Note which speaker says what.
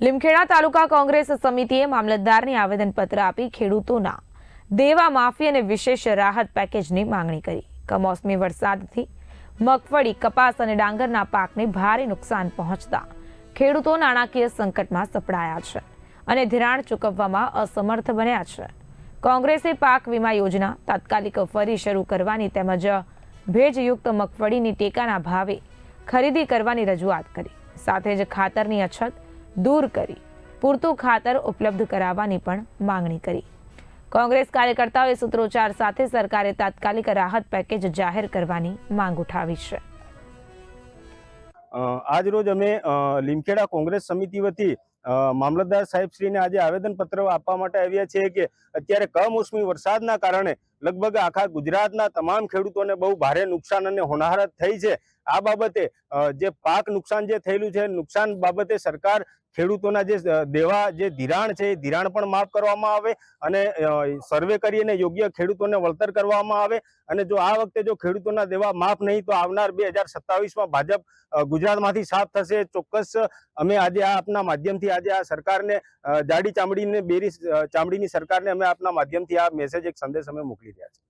Speaker 1: લીમખેડા તાલુકા કોંગ્રેસ સમિતિએ મામલતદારને આવેદનપત્ર આપી ખેડૂતોના દેવા માફી અને વિશેષ રાહત પેકેજની માંગણી કરી. કમોસમી વરસાદથી મગફળી, કપાસ અને ડાંગરના પાકને ભારે નુકસાન પહોંચતા ખેડૂતો નાણાકીય સંકટમાં સપડાયા છે અને ધિરાણ ચૂકવવામાં અસમર્થ બન્યા છે. કોંગ્રેસે પાક વીમા યોજના તાત્કાલિક ફરી શરૂ કરવાની તેમજ ભેજયુક્ત મગફળીની ટેકાના ભાવે ખરીદી કરવાની રજૂઆત કરી. સાથે જ ખાતરની અછત દૂર કરી, પૂરતું ખાતર ઉપલબ્ધ કરાવવાની પણ માંગણી કરી. કોંગ્રેસ કાર્યકર્તાઓએ સૂત્રોચ્ચાર સાથે સરકારે તાત્કાલિક રાહત પેકેજ જાહેર કરવાની માંગ ઉઠાવી છે.
Speaker 2: આજ રોજ અમે લીમખેડા કોંગ્રેસ સમિતિ વતી મામલતદાર સાહેબશ્રીને આજે આવેદનપત્ર આપવા માટે આવ્યા છે કે અત્યારે કમોસમી વરસાદના કારણે લગભગ આખા ગુજરાતના તમામ ખેડૂતોને બહુ ભારે નુકસાન અને હોનારત થઈ છે. આ બાબતે જે પાક નુકસાન જે થયેલું છે, નુકસાન બાબતે સરકાર ખેડૂતોના જે દેવા, જે ધિરાણ છે, એ ધિરાણ પણ માફ કરવામાં આવે અને સર્વે કરીને યોગ્ય ખેડૂતોને વળતર કરવામાં આવે. અને જો આ વખતે જો ખેડૂતોના દેવા માફ નહીં, તો આવનાર બે હજાર સત્તાવીસમાં ભાજપ ગુજરાતમાંથી સાફ થશે. ચોક્કસ અમે આજે આપના માધ્યમથી આજે આ સરકારને જાડી ચામડીને બેરી ચામડીની સરકારને અમે આપના માધ્યમથી આ મેસેજ એક સંદેશ અમે મોકલી રહ્યા છીએ.